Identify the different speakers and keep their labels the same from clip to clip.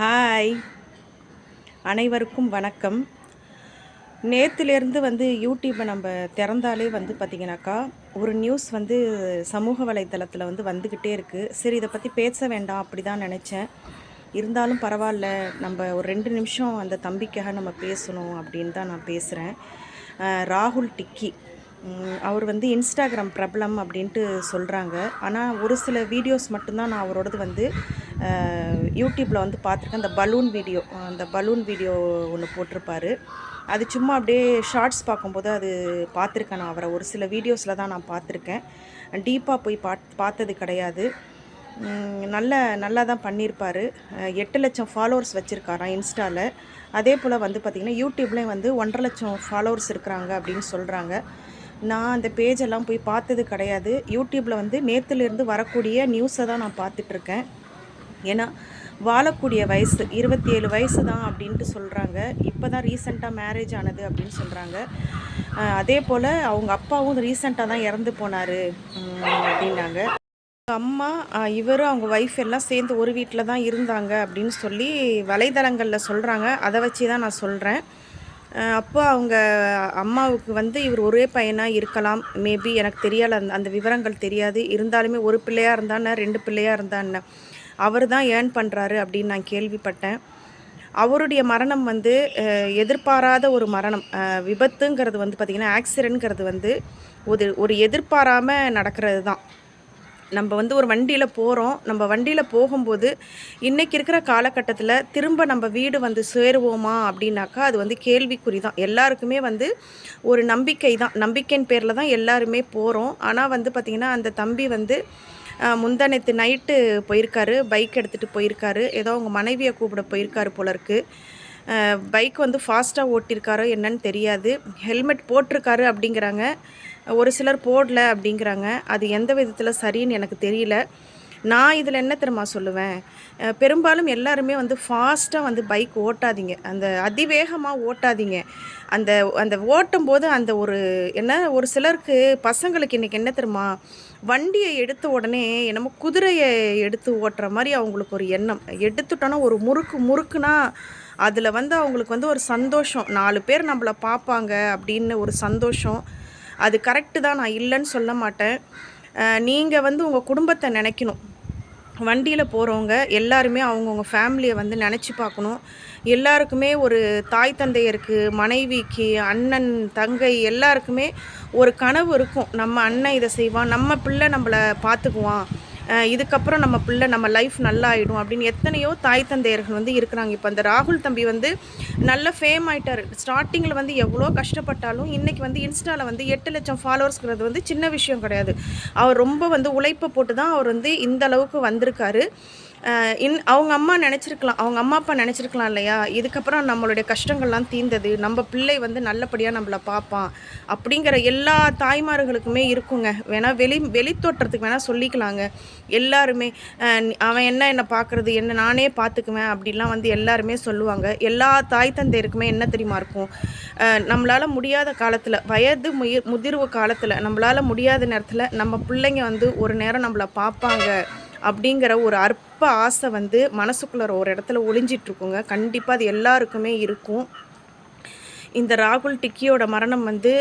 Speaker 1: Hi அனைவருக்கும் வணக்கம். நேற்றுலேருந்து வந்து யூடியூப்பை நம்ம திறந்தாலே வந்து பார்த்திங்கனாக்கா ஒரு நியூஸ் வந்து சமூக வலைத்தளத்தில் வந்து வந்துக்கிட்டே இருக்குது சரி இதை பற்றி பேச வேண்டாம் அப்படி தான் நினச்சேன். இருந்தாலும் பரவாயில்ல நம்ம ஒரு ரெண்டு நிமிஷம் அந்த தம்பிக்காக நம்ம பேசணும் அப்படின்னு தான் நான் பேசுகிறேன் ராகுல் டிக்கி. அவர் வந்து இன்ஸ்டாகிராம் பிரபலம் அப்படின்ட்டு சொல்கிறாங்க ஆனால் ஒரு சில வீடியோஸ் மட்டும்தான் நான் அவரோடது வந்து யூடியூப்பில் வந்து பார்த்துருக்கேன். அந்த பலூன் வீடியோ அந்த பலூன் வீடியோ ஒன்று போட்டிருப்பாரு. அது சும்மா அப்படியே ஷார்ட்ஸ் பார்க்கும்போது அது பார்த்துருக்கேன் நான் அவரை. ஒரு சில வீடியோஸில் தான் நான் பார்த்துருக்கேன். டீப்பாக போய் பாத் பார்த்தது கிடையாது. நல்ல நல்லா தான் பண்ணியிருப்பார். எட்டு லட்சம் ஃபாலோவர்ஸ் வச்சுருக்காராம் இன்ஸ்டாவில் அதே போல் வந்து பார்த்திங்கன்னா யூடியூப்லேயும் வந்து ஒன்றரை லட்சம் ஃபாலோவர்ஸ் இருக்கிறாங்க அப்படின்னு சொல்கிறாங்க நான் அந்த பேஜெல்லாம் போய் பார்த்தது கிடையாது. யூடியூப்பில் வந்து நேற்றுலேருந்து வரக்கூடிய நியூஸை தான் நான் பார்த்துட்ருக்கேன். ஏன்னா வாழக்கூடிய வயசு இருபத்தி ஏழு வயசு தான் அப்படின்ட்டு சொல்கிறாங்க இப்போ தான் ரீசெண்டாக மேரேஜ் ஆனது அப்படின்னு சொல்கிறாங்க அதே போல் அவங்க அப்பாவும் ரீசெண்டாக தான் இறந்து போனார் அப்படின்னாங்க. அம்மா இவரும் அவங்க ஒய்ஃப் எல்லாம் சேர்ந்து ஒரு வீட்டில் தான் இருந்தாங்க அப்படின்னு சொல்லி வலைதளங்களில் சொல்கிறாங்க அதை வச்சு தான் நான் சொல்கிறேன் அப்போ அவங்க அம்மாவுக்கு வந்து இவர் ஒரே பையனாக இருக்கலாம். மேபி எனக்கு தெரியலை அந்த அந்த விவரங்கள் தெரியாது. இருந்தாலுமே ஒரு பிள்ளையாக இருந்தானே ரெண்டு பிள்ளையாக இருந்தான்னு அவர் தான் ஏர்ன் பண்ணுறாரு அப்படின்னு நான் கேள்விப்பட்டேன். அவருடைய மரணம் வந்து எதிர்பாராத ஒரு மரணம். விபத்துங்கிறது வந்து பார்த்திங்கன்னா ஆக்சிடென்ட்ங்கிறது வந்து ஒரு ஒரு எதிர்பாராமல் நடக்கிறது தான் நம்ம வந்து ஒரு வண்டியில் போகிறோம் நம்ம வண்டியில் போகும்போது இன்றைக்கி இருக்கிற காலகட்டத்தில் திரும்ப நம்ம வீடு வந்து சேருவோமா அப்படின்னாக்கா அது வந்து கேள்விக்குறி தான். எல்லாருக்குமே வந்து ஒரு நம்பிக்கை தான். நம்பிக்கையின் பேரில் தான் எல்லாருமே போகிறோம் ஆனால் வந்து பார்த்திங்கன்னா அந்த தம்பி வந்து முந்தானத்து நைட்டு போயிருக்காரு. பைக் எடுத்துகிட்டு போயிருக்காரு. ஏதோ அவங்க மனைவியை கூப்பிட போயிருக்காரு போல இருக்குது பைக் வந்து ஃபாஸ்ட்டாக ஓட்டியிருக்காரோ என்னன்னு தெரியாது. ஹெல்மெட் போட்டிருக்காரு அப்படிங்கிறாங்க. ஒரு சிலர் போடல அப்படிங்கிறாங்க. அது எந்த விதத்தில் சரின்னு எனக்கு தெரியல. நான் இதில் என்ன தெரியுமா சொல்லுவேன்? பெரும்பாலும் எல்லாருமே வந்து ஃபாஸ்ட்டாக வந்து பைக் ஓட்டாதீங்க. அந்த அதிவேகமாக ஓட்டாதீங்க. அந்த அந்த ஓட்டும் போது அந்த ஒரு என்ன ஒரு சிலருக்கு பசங்களுக்கு இன்றைக்கி என்ன தெரியுமா? வண்டியை எடுத்த உடனே என்னமோ குதிரையை எடுத்து ஓட்டுற மாதிரி அவங்களுக்கு ஒரு எண்ணம். எடுத்துட்டோன்னா ஒரு முறுக்கு முறுக்குனா அதில் வந்து அவங்களுக்கு வந்து ஒரு சந்தோஷம். நாலு பேர் நம்மளை பார்ப்பாங்க அப்படின்னு ஒரு சந்தோஷம். அது கரெக்டு தான் நான் இல்லைன்னு சொல்ல மாட்டேன். நீங்கள் வந்து உங்கள் குடும்பத்தை நினைக்கணும். வண்டியில் போகிறவங்க எல்லாருமே அவங்கவுங்க ஃபேமிலியை வந்து நினச்சி பார்க்கணும். எல்லாருக்குமே ஒரு தாய் தந்தையருக்கு மனைவிக்கு அண்ணன் தங்கை எல்லாருக்குமே ஒரு கனவு இருக்கும். நம்ம அண்ணன் இதை செய்வான் நம்ம பிள்ளை நம்மளை பார்த்துக்குவான். இதுக்கப்புறம் நம்ம பிள்ளை நம்ம லைஃப் நல்லா ஆகிடும் அப்படின்னு எத்தனையோ தாய் தந்தையர்கள் வந்து இருக்கிறாங்க. இப்போ அந்த ராகுல் தம்பி வந்து நல்ல ஃபேம் ஆயிட்டார். ஸ்டார்டிங்கில் வந்து எவ்வளோ கஷ்டப்பட்டாலும் இன்றைக்கி வந்து இன்ஸ்டாவில் வந்து எட்டு லட்சம் ஃபாலோவர்ஸ்ங்கிறது வந்து சின்ன விஷயம் கிடையாது. அவர் ரொம்ப வந்து உழைப்பை போட்டு தான் அவர் வந்து இந்த அளவுக்கு வந்திருக்காரு. இன் அவங்க அம்மா நினச்சிருக்கலாம் அவங்க அம்மா அப்பா நினச்சிருக்கலாம் இல்லையா? இதுக்கப்புறம் நம்மளுடைய கஷ்டங்கள்லாம் தீர்ந்தது நம்ம பிள்ளை வந்து நல்லபடியாக நம்மளை பார்ப்பான் அப்படிங்கிற எல்லா தாய்மார்களுக்குமே இருக்குங்க. வேணால் வெளி வெளித்தோற்றத்துக்கு வேணால் சொல்லிக்கலாங்க. எல்லாருமே அவன் என்ன என்னை பார்க்குறது என்ன நானே பார்த்துக்குவேன் அப்படிலாம் வந்து எல்லாருமே சொல்லுவாங்க. எல்லா தாய் தந்தையருக்குமே என்ன தெரியுமா இருக்கும்? நம்மளால் முடியாத காலத்தில் வயது முய முதிர்வு காலத்தில் நம்மளால் முடியாத நேரத்தில் நம்ம பிள்ளைங்க வந்து ஒரு நேரம் நம்மளை பார்ப்பாங்க அப்படிங்கிற ஒரு அற்ப ஆசை வந்து மனசுக்குள்ளே ஒரு இடத்துல ஒளிஞ்சிட்ருக்குங்க. கண்டிப்பாக அது எல்லாருக்குமே இருக்கும். இந்த ராகுல் டிக்கியோட மரணம் வந்து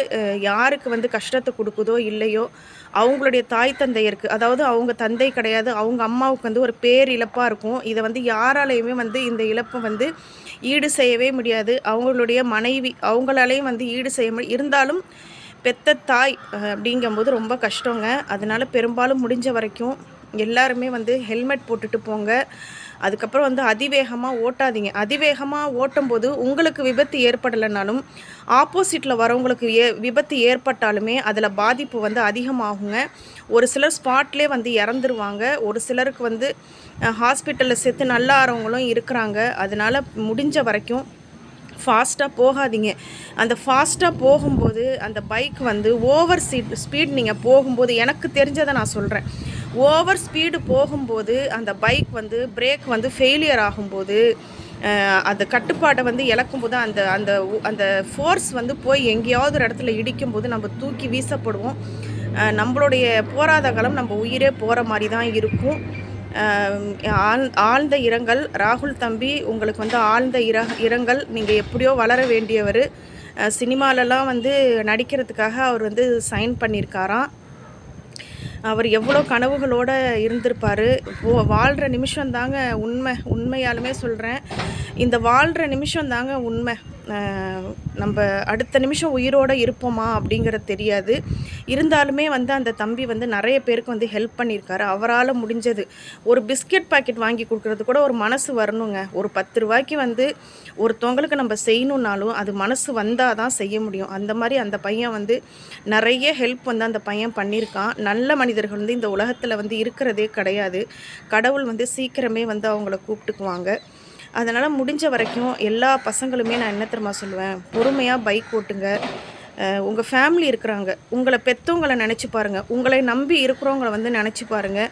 Speaker 1: யாருக்கு வந்து கஷ்டத்தை கொடுக்குதோ இல்லையோ அவங்களுடைய தாய் தந்தையருக்கு அதாவது அவங்க தந்தை கிடையாது அவங்க அம்மாவுக்கு வந்து ஒரு பேர் இழப்பாக இருக்கும். இதை வந்து யாராலையுமே வந்து இந்த இழப்பை வந்து ஈடு செய்யவே முடியாது. அவங்களுடைய மனைவி அவங்களாலையும் வந்து ஈடு செய்ய முடியும் இருந்தாலும் பெத்த தாய் அப்படிங்கும்போது ரொம்ப கஷ்டங்க. அதனால் பெரும்பாலும் முடிஞ்ச வரைக்கும் எல்லாருமே வந்து ஹெல்மெட் போட்டுட்டு போங்க. அதுக்கப்புறம் வந்து அதிவேகமாக ஓட்டாதீங்க. அதிவேகமாக ஓட்டும்போது உங்களுக்கு விபத்து ஏற்படலைனாலும் ஆப்போசிட்டில் வரவங்களுக்கு ஏ விபத்து ஏற்பட்டாலுமே அதில் பாதிப்பு வந்து அதிகமாகுங்க. ஒரு சிலர் ஸ்பாட்லேயே வந்து இறந்துருவாங்க. ஒரு சிலருக்கு வந்து ஹாஸ்பிட்டலில் சேர்த்து நல்லா ஆறவங்களும் இருக்கிறாங்க. அதனால் முடிஞ்ச வரைக்கும் ஃபாஸ்ட்டாக போகாதீங்க. அந்த ஃபாஸ்ட்டாக போகும்போது அந்த பைக் வந்து ஓவர் சீட் ஸ்பீட் நீங்கள் போகும்போது எனக்கு தெரிஞ்சதை நான் சொல்கிறேன் ஓவர் ஸ்பீடு போகும்போது அந்த பைக் வந்து பிரேக் வந்து ஃபெயிலியர் ஆகும்போது அந்த கட்டுப்பாட்டை வந்து இழக்கும்போது அந்த அந்த உ- அந்த ஃபோர்ஸ் வந்து போய் எங்கேயாவது ஒரு இடத்துல இடிக்கும்போது நம்ம தூக்கி வீசப்படுவோம். நம்மளுடைய போராத காலம் நம்ம உயிரே போகிற மாதிரி தான் இருக்கும். ஆழ் ஆழ்ந்த இரங்கல். ராகுல் தம்பி உங்களுக்கு வந்து ஆழ்ந்த இர இரங்கல். நீங்கள் எப்படியோ வளர வேண்டியவர். சினிமாலெலாம் வந்து நடிக்கிறதுக்காக அவர் வந்து சைன் பண்ணியிருக்காராம். அவர் எவ்வளோ கனவுகளோடு இருந்திருப்பார். வாழ்கிற நிமிஷம் தாங்க உண்மை. உண்மையாலுமே சொல்கிறேன் இந்த வாழ்கிற நிமிஷம் தாங்க உண்மை. நம்ம அடுத்த நிமிஷம் உயிரோடு இருப்போமா அப்படிங்கிறது தெரியாது. இருந்தாலுமே வந்து அந்த தம்பி வந்து நிறைய பேருக்கு வந்து ஹெல்ப் பண்ணியிருக்காரு. அவரால் முடிஞ்சது. ஒரு பிஸ்கெட் பாக்கெட் வாங்கி கொடுக்குறது கூட ஒரு மனசு வரணுங்க. ஒரு பத்து ரூபாய்க்கு வந்து ஒருத்தவங்களுக்கு நம்ம செய்யணுன்னாலும் அது மனசு வந்தால் தான் செய்ய முடியும். அந்த மாதிரி அந்த பையன் வந்து நிறைய ஹெல்ப் வந்து அந்த பையன் பண்ணியிருக்கான். நல்ல மனிதர்கள் வந்து இந்த உலகத்தில் வந்து இருக்கிறதே கிடையாது. கடவுள் வந்து சீக்கிரமே வந்து அவங்கள கூப்பிட்டுக்குவாங்க. அதனால் முடிஞ்ச வரைக்கும் எல்லா பசங்களுமே நான் என்ன தெரியுமா சொல்லுவேன்? பொறுமையாக பைக் ஓட்டுங்க. உங்கள் ஃபேமிலி இருக்கிறாங்க. உங்களை பெற்றவங்களை நினச்சி பாருங்கள் உங்களை நம்பி இருக்கிறவங்கள வந்து நினச்சி பாருங்கள்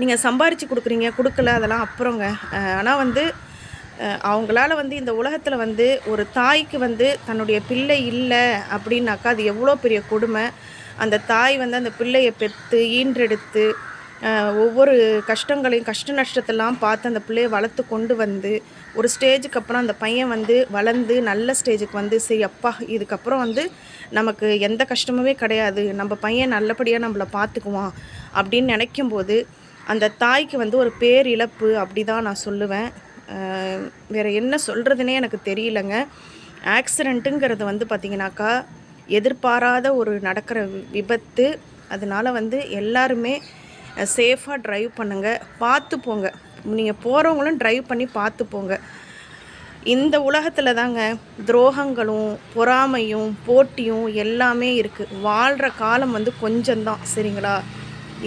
Speaker 1: நீங்கள் சம்பாரித்து கொடுக்குறீங்க கொடுக்கல அதெல்லாம் அப்புறங்க. ஆனால் வந்து அவங்களால வந்து இந்த உலகத்தில் வந்து ஒரு தாய்க்கு வந்து தன்னுடைய பிள்ளை இல்லை அப்படின்னாக்கா அது எவ்வளோ பெரிய கொடுமை. அந்த தாய் வந்து அந்த பிள்ளையை பெற்று ஈன்றெடுத்து ஒவ்வொரு கஷ்டங்களையும் கஷ்ட நஷ்டத்தெல்லாம் பார்த்து அந்த பிள்ளையை வளர்த்து கொண்டு வந்து ஒரு ஸ்டேஜுக்கு அப்புறம் அந்த பையன் வந்து வளர்ந்து நல்ல ஸ்டேஜுக்கு வந்து சரி அப்பா இதுக்கப்புறம் வந்து நமக்கு எந்த கஷ்டமுமே கிடையாது. நம்ம பையன் நல்லபடியாக நம்மளை பார்த்துக்குவான் அப்படின்னு நினைக்கும்போது அந்த தாய்க்கு வந்து ஒரு பேர் இழப்பு அப்படி தான் நான் சொல்லுவேன். வேறு என்ன சொல்கிறதுனே எனக்கு தெரியலங்க. ஆக்சிடெண்ட்டுங்கிறது வந்து பார்த்திங்கனாக்கா எதிர்பாராத ஒரு நடக்கிற விபத்து. அதனால வந்து எல்லாருமே சேஃபாக ட்ரைவ் பண்ணுங்கள் பார்த்து போங்க. நீங்கள் போகிறவங்களும் ட்ரைவ் பண்ணி பார்த்து போங்க. இந்த உலகத்தில் தாங்க துரோகங்களும் பொறாமையும் போட்டியும் எல்லாமே இருக்குது வாழ்கிற காலம் வந்து கொஞ்சம்தான் சரிங்களா?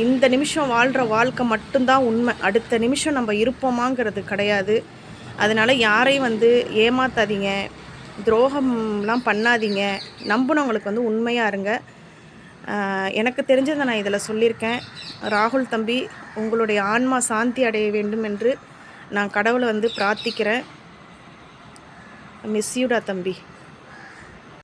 Speaker 1: இந்த நிமிஷம் வாழ்கிற வாழ்க்கை மட்டும்தான் உண்மை. அடுத்த நிமிஷம் நம்ம இருப்போமாங்கிறது கிடையாது. அதனால் யாரையும் வந்து ஏமாத்தாதீங்க. துரோகம்லாம் பண்ணாதீங்க. நம்பினவங்களுக்கு வந்து உண்மையாக இருங்க. எனக்கு தெரிஞ்சதை நான் இதில் சொல்லியிருக்கேன். ராகுல் தம்பி உங்களுடைய ஆன்மா சாந்தி அடைய வேண்டும் என்று நான் கடவுளை வந்து பிரார்த்திக்கிறேன். மிஸ்யூடா தம்பி.